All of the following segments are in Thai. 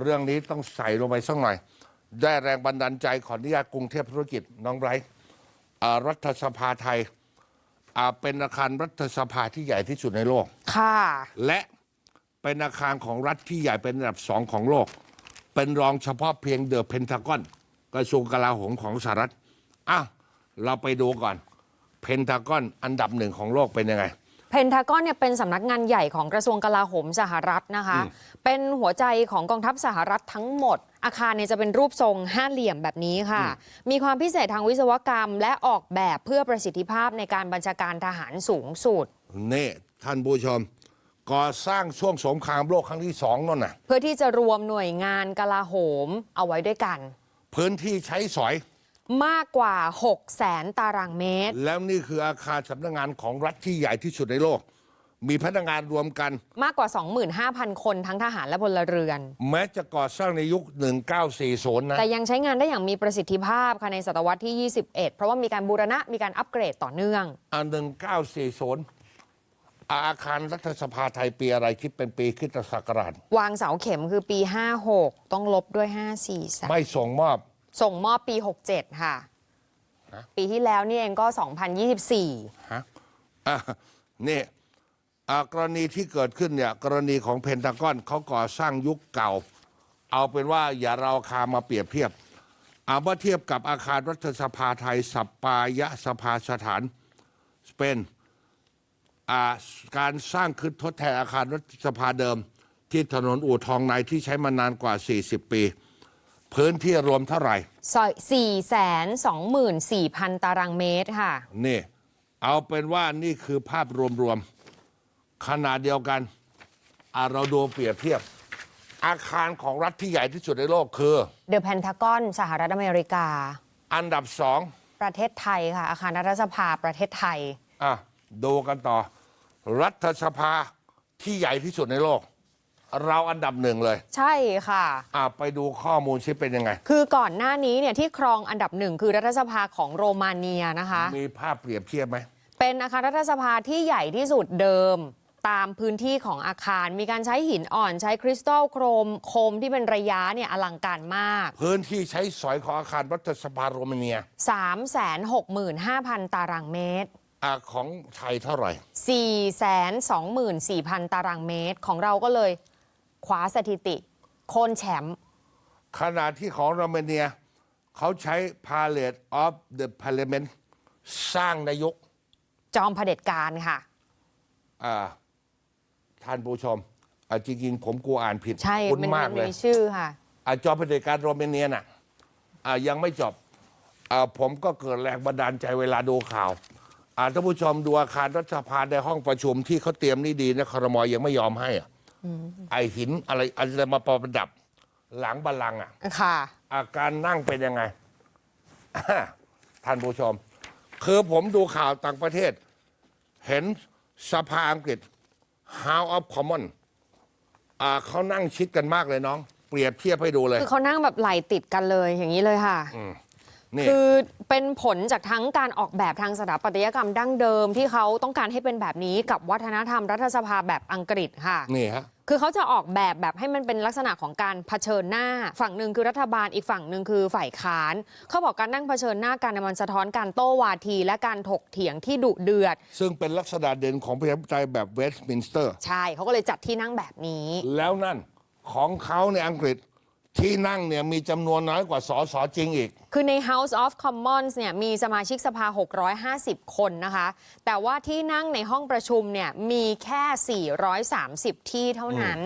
เรื่องนี้ต้องใส่ลงไปสักหน่อย ได้แรงบันดาลใจขออนุญาตกรุงเทพธุรกิจน้องไบรท์อ่ารัฐสภาไทยอ่าเป็นอาคารรัฐสภาที่ใหญ่ที่สุดในโลก ค่ะ และเป็นอาคารของรัฐที่ใหญ่เป็นอันดับสองของโลก เป็นรองเฉพาะเพียงเดอะเพนทากอนกระทรวงกลาโหมของสหรัฐ อ้าว เราไปดูก่อน เพนทากอนอันดับหนึ่งของโลกเป็นยังไง เพนทากอนเนี่ยเป็นสำนักงานใหญ่ของกระทรวงกลาโหมสหรัฐนะคะ เป็นหัวใจของกองทัพสหรัฐทั้งหมด อาคารเนี่ยจะเป็นรูปทรงห้าเหลี่ยมแบบนี้ค่ะ มีความพิเศษทางวิศวกรรม และออกแบบเพื่อประสิทธิภาพในการบัญชาการทหารสูงสุดนี่ท่านผู้ชมก่อสร้างช่วงสงครามโลกครั้งที่สองนั่นน่ะ เพื่อที่จะรวมหน่วยงานกลาโหมเอาไว้ด้วยกัน พื้นที่ใช้สอย มากกว่า 6 0แสนตารางเมตร แล้วนี่คืออาคารสำนักงานของรัฐที่ใหญ่ที่สุดในโลก มีพนักงานรวมกัน มากกว่า 25,000 คนทั้งทหารและพลเรือน แม้จะก่อสร้างในยุค 1940 นะ แต่ยังใช้งานได้อย่างมีประสิทธิภาพค่ะในศตวรรษที่ 21 เพราะว่ามีการบูรณะมีการอัปเกรดต่อเนื่องอ่า1940อาคารรัฐสภาไทยปีอะไรคิดเป็นปีคริสตศักราช วางเสาเข็มคือปี 56 ต้องลบด้วย 5 4ไม่ส่งมอบ3 ส่งมอบปี 67 ค่ะ ฮะ ปีที่แล้วนี่เองก็ 2024 ฮะอะนี่อ่ากรณีที่เกิดขึ้นเนี่ย กรณีของเพนทากอนเขาก่อสร้างยุคเก่า เอาเป็นว่าอย่าเราคามาเปรียบเทียบเอาเมื่อเทียบกับอาคารรัฐสภาไทยสัปปายะสภาสถานเป็นอ่าการสร้างขึ้นทดแทนอาคารรัฐสภาเดิม ที่ถนนอู่ทองในที่ใช้มานานกว่า 40 ปี พื้นที่รวมเท่าไหร่424,000 ตารางเมตรค่ะ นี่ เอาเป็นว่านี่คือภาพรวมๆขนาดเดียวกันอะเราดูเปรียบเทียบ อาคารของรัฐที่ใหญ่ที่สุดในโลกคือ เดอะแพนทากอนสหรัฐอเมริกา อันดับสองประเทศไทยค่ะ อาคารรัฐสภาประเทศไทย อะดูกันต่อ รัฐสภาที่ใหญ่ที่สุดในโลก เราอันดับหนึ่งเลย ใช่ค่ะ อะไปดูข้อมูลชิเป็นยังไง คือก่อนหน้านี้เนี่ยที่ครองอันดับหนึ่งคือรัฐสภาของโรมาเนียนะคะ มีภาพเปรียบเทียบไหม เป็นอาคารรัฐสภาที่ใหญ่ที่สุดเดิมตามพื้นที่ของอาคารมีการใช้หินอ่อนใช้คริสตัลโครมโคมที่เป็นระยะเนี่ยอลังการมาก พื้นที่ใช้สอยของอาคารรัฐสภาโรมาเนีย 365,000 ตารางเมตรอะของไทยเท่าไหร่ 424,000 ตารางเมตรของเราก็เลย คว้าสถิติ โค่นแชมป์ขณะที่ของโรมาเนีย เขาใช้ Palace of the Parliament สร้างนายกจอมเผด็จการค่ะ อ่าท่านผู้ชมอ่าจริงๆผมกลัวอ่านผิดใช่คุ้นมันมากเลย มีชื่อค่ะ อ่าจอมเผด็จการโรมาเนียน่ะอ่ายังไม่จบอ่าผมก็เกิดแรงบันดาลใจเวลาดูข่าวอ่าท่านผู้ชมดูอาคารรัฐสภาในห้องประชุมที่เขาเตรียมนี่ดีนะครมยังไม่ยอมให้อะ ไอหินอะไรอะไรมาประดับ หลังบัลลังก์อะค่ะ อาการนั่งเป็นยังไง ท่านผู้ชม คือผมดูข่าวต่างประเทศ เห็นสภาอังกฤษ House of Commons อ่าเขานั่งชิดกันมากเลยน้อง เปรียบเทียบให้ดูเลย คือเขานั่งแบบไหลติดกันเลยอย่างนี้เลยค่ะ นี่ คือเป็นผลจากทั้งการออกแบบทางสถาปัตยกรรมดั้งเดิมที่เขาต้องการให้เป็นแบบนี้กับวัฒนธรรมรัฐสภาแบบอังกฤษค่ะ นี่ฮะ คือเขาจะออกแบบแบบให้มันเป็นลักษณะของการเผชิญหน้า ฝั่งหนึ่งคือรัฐบาลอีกฝั่งหนึ่งคือฝ่ายค้าน เขาบอกการนั่งเผชิญหน้ากันเนี่ยมันสะท้อนการโต้วาที และการถกเถียงที่ดุเดือด ซึ่งเป็นลักษณะเด่นของประชาธิปไตยแบบเวสต์มินสเตอร์ ใช่เขาก็เลยจัดที่นั่งแบบนี้ แล้วนั่นของเขาในอังกฤษที่นั่งเนี่ยมีจำนวนน้อยกว่าสอสอจริงอีก คือใน House of Commons เนี่ยมีสมาชิกสภา 650 คนนะคะ แต่ว่าที่นั่งในห้องประชุมเนี่ยมีแค่ 430 ที่เท่านั้น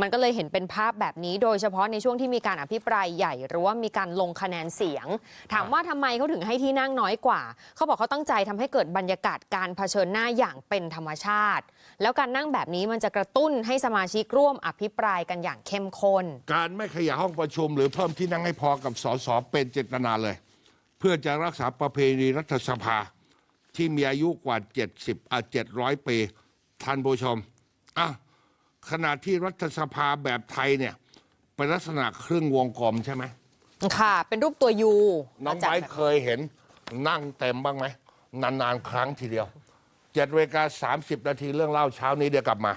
มันก็เลยเห็นเป็นภาพแบบนี้ โดยเฉพาะในช่วงที่มีการอภิปรายใหญ่ หรือว่ามีการลงคะแนนเสียง ถามว่าทำไมเขาถึงให้ที่นั่งน้อยกว่า เขาบอกเขาตั้งใจทำให้เกิดบรรยากาศการเผชิญหน้าอย่างเป็นธรรมชาติ แล้วการนั่งแบบนี้มันจะกระตุ้นให้สมาชิกร่วมอภิปรายกันอย่างเข้มข้นการไม่ขยายห้องประชุมหรือเพิ่มที่นั่งให้พอกับสสเป็นเจตนาเลย เพื่อจะรักษาประเพณีรัฐสภาที่มีอายุกว่า 70อะ700 ปีท่านผู้ชมอะขณะที่รัฐสภาแบบไทยเนี่ยเป็นลักษณะครึ่งวงกลมใช่ไหมค่ะ เป็นรูปตัวยูน้องไบร์ทเคยเห็นนั่งเต็มบ้างไหมนานๆ ครั้งทีเดียวเจ็ดเวลาสามสิบนาทีเรื่องเล่าเช้านี้เดี๋ยวกลับมา